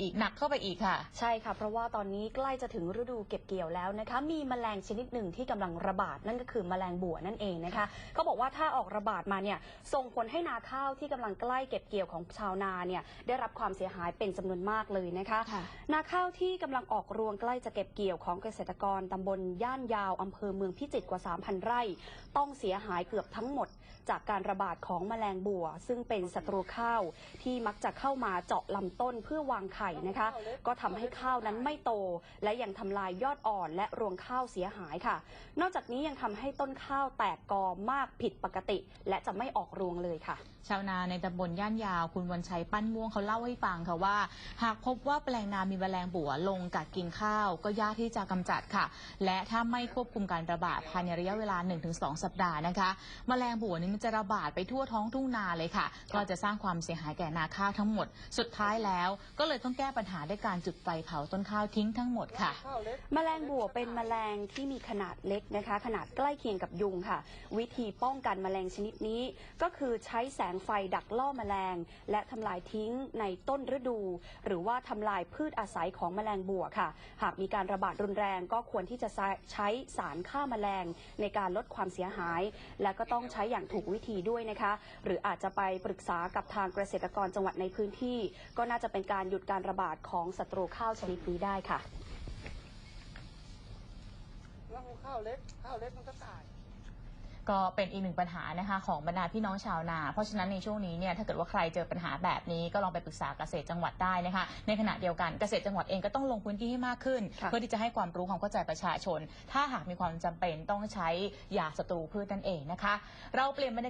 อีกหนักเข้าไปอีกค่ะ ใช่ค่ะ เพราะว่าตอนนี้ใกล้จะถึงฤดูเก็บเกี่ยวแล้วนะคะ มีแมลงชนิดหนึ่งที่กำลังระบาดนั่นก็คือแมลงบัวนั่นเองนะคะเขาบอกว่าถ้าออกระบาดมาเนี่ยส่งผลให้นาข้าวที่กำลังใกล้เก็บเกี่ยวของชาวนาเนี่ยได้รับความเสียหายเป็นจำนวนมากเลยนะคะค่ะนาข้าวที่กำลังออกรวงใกล้จะเก็บเกี่ยวของเกษตรกรตำบลย่านยาวอำเภอเมืองพิจิตรกว่า 3,000 ไร่ ต้องเสียหายเกือบทั้งหมด จากการระบาดของแมลงบัว ซึ่งเป็นศัตรูข้าวที่มักจะเข้ามาเจาะลำต้นเพื่อวางไข่นะคะ ก็ทำให้ข้าวนั้นไม่โต และยังทำลายยอดอ่อนและรวงข้าวเสียหายค่ะ นอกจากนี้ยังทำให้ต้นข้าวแตกกอมากผิดปกติ และจะไม่ออกรวงเลยค่ะ ชาวนาในตำบลย่านยาว คุณวันชัยปั้นม่วงเขาเล่าให้ฟังค่ะว่า หากพบว่าแปลงนามีแมลงบัวลงกัดกินข้าว ก็ยากที่จะกำจัดค่ะ และถ้าไม่ควบคุมการระบาดภายในระยะเวลา 1-2 สัปดาห์นะคะแมลงบัวนี้มันจะระบาดไปทั่วท้องทุ่งนาเลยค่ะ ก็จะสร้างความเสียหายแก่นาข้าวทั้งหมด สุดท้ายแล้วก็เลยต้องแก้ปัญหาด้วยการจุดไฟเผาต้นข้าวทิ้งทั้งหมดค่ะ แมลงบัวเป็นแมลงที่มีขนาดเล็กนะคะ ขนาดใกล้เคียงกับยุงค่ะ วิธีป้องกันแมลงชนิดนี้ ก็คือใช้แสงไฟดักล่อแมลง และทำลายทิ้งในต้นฤดู หรือว่าทำลายพืชอาศัยของแมลงบัวค่ะ หากมีการระบาดรุนแรงก็ควรที่จะใช้สารฆ่าแมลง ในการลดความเสียหาย และก็ต้องใช้อย่างถูกวิธีด้วยนะคะ หรืออาจจะไปปรึกษากับทางเกษตรกรจังหวัดในพื้นที่ ก็น่าจะเป็นการหยุดการระบาดของศัตรูข้าวชนิดนี้ได้ค่ะแล้วข้าวเล็กข้าวเล็กมันก็ตายก็เป็นอีกหนึ่งปัญหานะคะของบรรดาพี่น้องชาวนา เพราะฉะนั้นในช่วงนี้เนี่ยถ้าเกิดว่าใครเจอปัญหาแบบนี้ก็ลองไปปรึกษาเกษตรจังหวัดได้นะคะในขณะเดียวกันเกษตรจังหวัดเองก็ต้องลงพื้นที่ให้มากขึ้นค่ะเพื่อที่จะให้ความรู้ความเข้าใจประชาชน ถ้าหากมีความจำเป็นต้องใช้ยาศัตรูพืชนั่นเองนะคะ เราเปลี่ยนบรรยากาศ